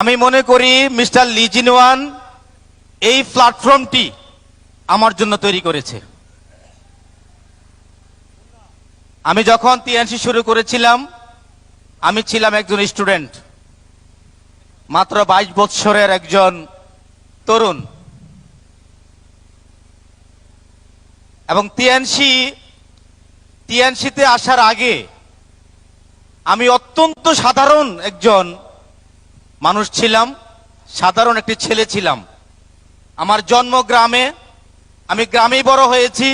আমি মনে করি, মিস্টার লিজিনওয়ান এই প্ল্যাটফর্মটি আমার জন্য তৈরি করেছে। আমি যখন টিএনসি শুরু করেছিলাম, আমি ছিলাম একজন স্টুডেন্ট, মাত্র বাইশ বৎসরের একজন তরুণ। এবং টিএনসি, টিএনসিতে আসার আগে আমি অত্যন্ত সাধারণ একজন মানুষ ছিলাম, সাধারণ একটি ছেলে ছিলাম। আমার জন্ম গ্রামে, আমি গ্রামেই বড় হয়েছি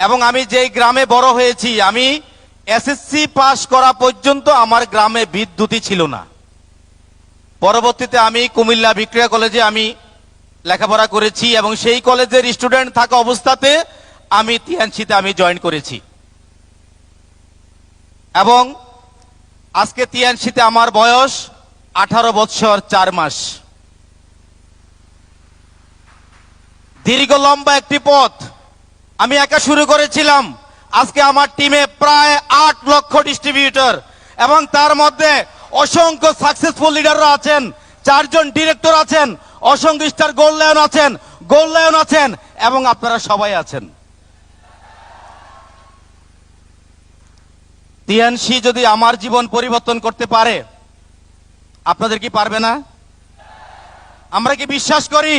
এবং আমি যেই গ্রামে বড় হয়েছি, আমি এসএসসি পাস করা পর্যন্ত আমার গ্রামে বিদ্যুৎই ছিল না। পরবর্তীতে আমি কুমিল্লা বিক্রিয়া কলেজে আমি লেখাপড়া করেছি এবং সেই কলেজের স্টুডেন্ট থাকা অবস্থাতে আমি টিএনসিতে আমি জয়েন করেছি। এবং আজকে টিএনসিতে আমার বয়স আঠারো বৎসর চার মাস। দীর্ঘ লম্বা একটি পথ। আমি একা শুরু করেছিলাম। আজকে আমার টিমে প্রায় আট লক্ষ ডিস্ট্রিবিউটর এবং তার মধ্যে অসংখ্য সাকসেসফুল লিডাররা আছেন, চারজন ডিরেক্টর আছেন, অসংখ্য স্টার গোল্ড লায়ন আছেন গোল্ড লায়ন আছেন এবং আপনারা সবাই আছেন। টিএনসি যদি আমার জীবন পরিবর্তন করতে পারে আপনাদের কি পারবে না? আমরা কি বিশ্বাস করি?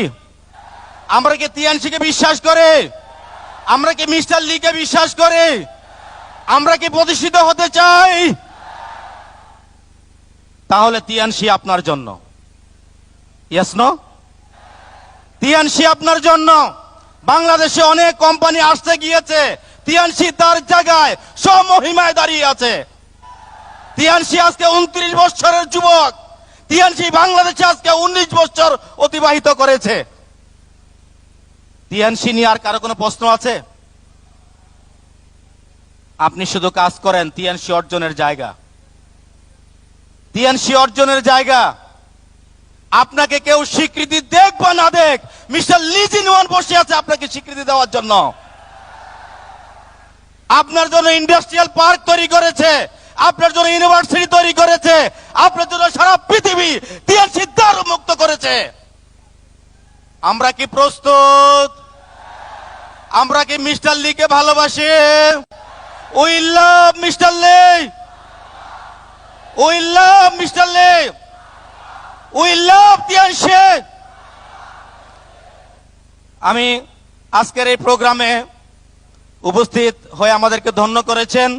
আমরা কি টিএনসিকে বিশ্বাস করে? আমরা কি মিস্টার লিকে বিশ্বাস করে? আমরা কি প্রতিষ্ঠিত হতে চাই? তাহলে টিএনসি আপনার জন্য। ইয়েস নো টিএনসি আপনার জন্য। বাংলাদেশে অনেক কোম্পানি আসতে গিয়েছে। টিএনসি তার জায়গায় সমহিমায় দাঁড়িয়ে আছে। টিএনসি আজকে উনত্রিশ বছরের যুবক। টিএনসি বাংলাদেশে আজকে উনিশ বছর অতিবাহিত করেছে। টিএনসি নিয়ে আর কারও কোনো প্রশ্ন আছে? আপনি শুধু কাজ করেন টিএনসি অর্জনের জায়গা। টিএনসি অর্জনের জায়গা। আপনাকে কেউ স্বীকৃতি দেখ বা না দেখ মিস্টার লিজিন ওয়ান বসে আছে আপনাকে স্বীকৃতি দেওয়ার জন্য। আপনার জন্য ইন্ডাস্ট্রিয়াল পার্ক তৈরি করেছে, আপনার জন্য ইউনিভার্সিটি তৈরি করেছে, আপনার জন্য পৃথিবী টিএনসি দ্বার মুক্ত করেছে। আমরা কি প্রস্তুত? আমরা কি মিস্টার লিকে ভালোবাসি? We love mister Lee. We love mister Lee. We love TNC আমি আজকের এই প্রোগ্রামে উপস্থিত হয়ে আমাদেরকে ধন্য করেছেন।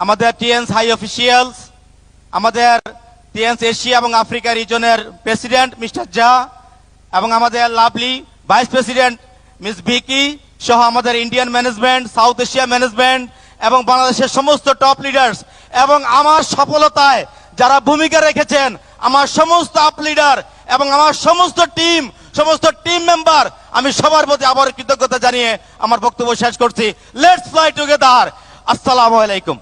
আমাদের টিএনস হাই অফিসিয়ালস, আমাদের টিএনস এশিয়া এবং আফ্রিকা রিজনের প্রেসিডেন্ট মিস্টার জা এবং আমাদের lovely vice president miss Vicky সহ আমাদের Indian management South Asia management এবং বাংলাদেশের সমস্ত টপ লিডার্স এবং আমার সফলতায় যারা ভূমিকা রেখেছেন, আমার সমস্ত আপ লিডার এবং আমার সমস্ত টিম সমস্ত টিম মেম্বার আমি সবার প্রতি আবার কৃতজ্ঞতা জানিয়ে আমার বক্তব্য শেষ করছি। লেটস ফ্লাই টুগেদার আসসালামু আলাইকুম।